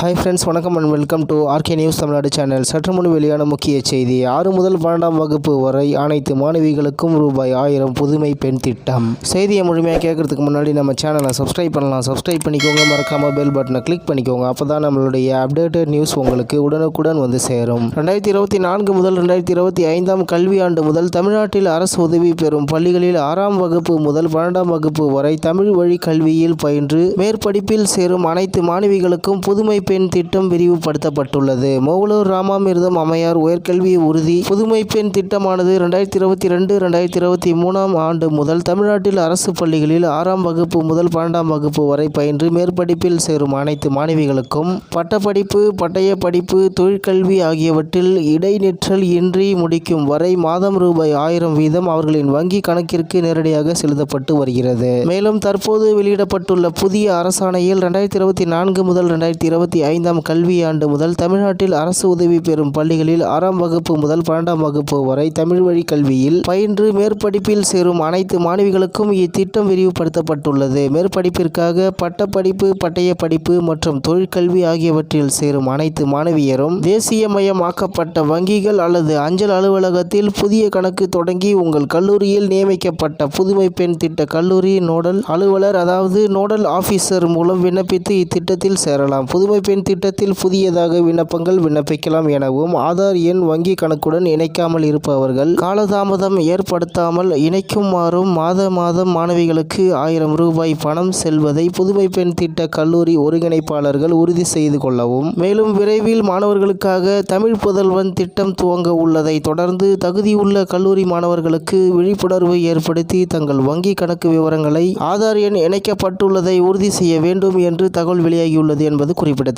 Hi friends வணக்கம் and welcome to RK news Tamil Nadu channel சற்று முன் வெளியான முக்கிய செய்தி. ஆறு முதல் பன்னெண்டாம் வகுப்பு வரை அனைத்து மாணவிகளுக்கும் ரூபாய் ஆயிரம் புதுமை பெண் திட்டம். செய்தியை முழுமையாக கேட்கறதுக்கு முன்னாடி நம்ம சேனலை சப்ஸ்கிரைப் பண்ணலாம். சப்ஸ்கிரைப் பண்ணிக்கோங்க மறக்காம பெல் பட்டனை கிளிக் பண்ணிக்கோங்க. அப்போ தான் நம்மளுடைய அப்டேட்டட் நியூஸ் உங்களுக்கு உடனுக்குடன் வந்து சேரும். ரெண்டாயிரத்தி இருபத்தி நான்கு முதல் ரெண்டாயிரத்தி இருபத்தி ஐந்தாம் கல்வியாண்டு முதல் தமிழ்நாட்டில் அரசு உதவி பெறும் பள்ளிகளில் ஆறாம் வகுப்பு முதல் பன்னெண்டாம் வகுப்பு வரை தமிழ் வழி கல்வியில் பயின்று மேற்படிப்பில் சேரும் அனைத்து மாணவிகளுக்கும் புதுமை பெண் திட்டம் விரிவுபடுத்தப்பட்டுள்ளது. மோகலூர் ராமாமிர்தம் அம்மையார் உயர்கல்வி உறுதி. புதுமை பெண் திட்டமானது ரெண்டாயிரத்தி இருபத்தி ரெண்டு ரெண்டாயிரத்தி இருபத்தி மூணாம் ஆண்டு முதல் தமிழ்நாட்டில் அரசு பள்ளிகளில் ஆறாம் வகுப்பு முதல் பன்னெண்டாம் வகுப்பு வரை பயின்று மேற்படிப்பில் சேரும் அனைத்து மாணவிகளுக்கும் பட்டப்படிப்பு பட்டய படிப்பு தொழிற்கல்வி ஆகியவற்றில் இடைநிற்றல் இன்றி முடிக்கும் வரை மாதம் ரூபாய் ஆயிரம் வீதம் அவர்களின் வங்கி கணக்கிற்கு நேரடியாக செலுத்தப்பட்டு வருகிறது. மேலும் தற்போது வெளியிடப்பட்டுள்ள புதிய அரசாணையில் இரண்டாயிரத்தி இருபத்தி நான்கு முதல் இரண்டாயிரத்தி இருபத்தி ஐந்தாம் கல்வியாண்டு முதல் தமிழ்நாட்டில் அரசு உதவி பெறும் பள்ளிகளில் ஆறாம் வகுப்பு முதல் பன்னெண்டாம் வகுப்பு வரை தமிழ் வழி கல்வியில் பயின்று மேற்படிப்பில் சேரும் அனைத்து மாணவிகளுக்கும் இத்திட்டம் விரிவுபடுத்தப்பட்டுள்ளது. மேற்படிப்பிற்காக பட்டப்படிப்பு பட்டய படிப்பு மற்றும் தொழிற்கல்வி ஆகியவற்றில் சேரும் அனைத்து மாணவியரும் தேசியமயமாக்கப்பட்ட வங்கிகள் அல்லது அஞ்சல் அலுவலகத்தில் புதிய கணக்கு தொடங்கி உங்கள் கல்லூரியில் நியமிக்கப்பட்ட புதுமை பெண் திட்ட கல்லூரி நோடல் அலுவலர் அதாவது நோடல் ஆபீசர் மூலம் விண்ணப்பித்து இத்திட்டத்தில் சேரலாம். புதுமை பெண் திட்டத்தில் புதியதாக விண்ணப்பங்கள் விண்ணப்பிக்கலாம் எனவும் ஆதார் எண் வங்கி கணக்குடன் இணைக்காமல் இருப்பவர்கள் காலதாமதம் ஏற்படுத்தாமல் இணைக்குமாறும் மாத மாதம் மாணவிகளுக்கு ஆயிரம் ரூபாய் பணம் செல்வதை புதுமை பெண் திட்ட கல்லூரி ஒருங்கிணைப்பாளர்கள் உறுதி செய்து கொள்ளவும். மேலும் விரைவில் மாணவர்களுக்காக தமிழ் புதல்வன் திட்டம் துவங்க உள்ளதை தொடர்ந்து தகுதியுள்ள கல்லூரி மாணவர்களுக்கு விழிப்புணர்வு ஏற்படுத்தி தங்கள் வங்கி கணக்கு விவரங்களை ஆதார் எண் இணைக்கப்பட்டுள்ளதை உறுதி செய்ய வேண்டும் என்று தகவல் வெளியாகியுள்ளது என்பது குறிப்பிடத்தக்கது.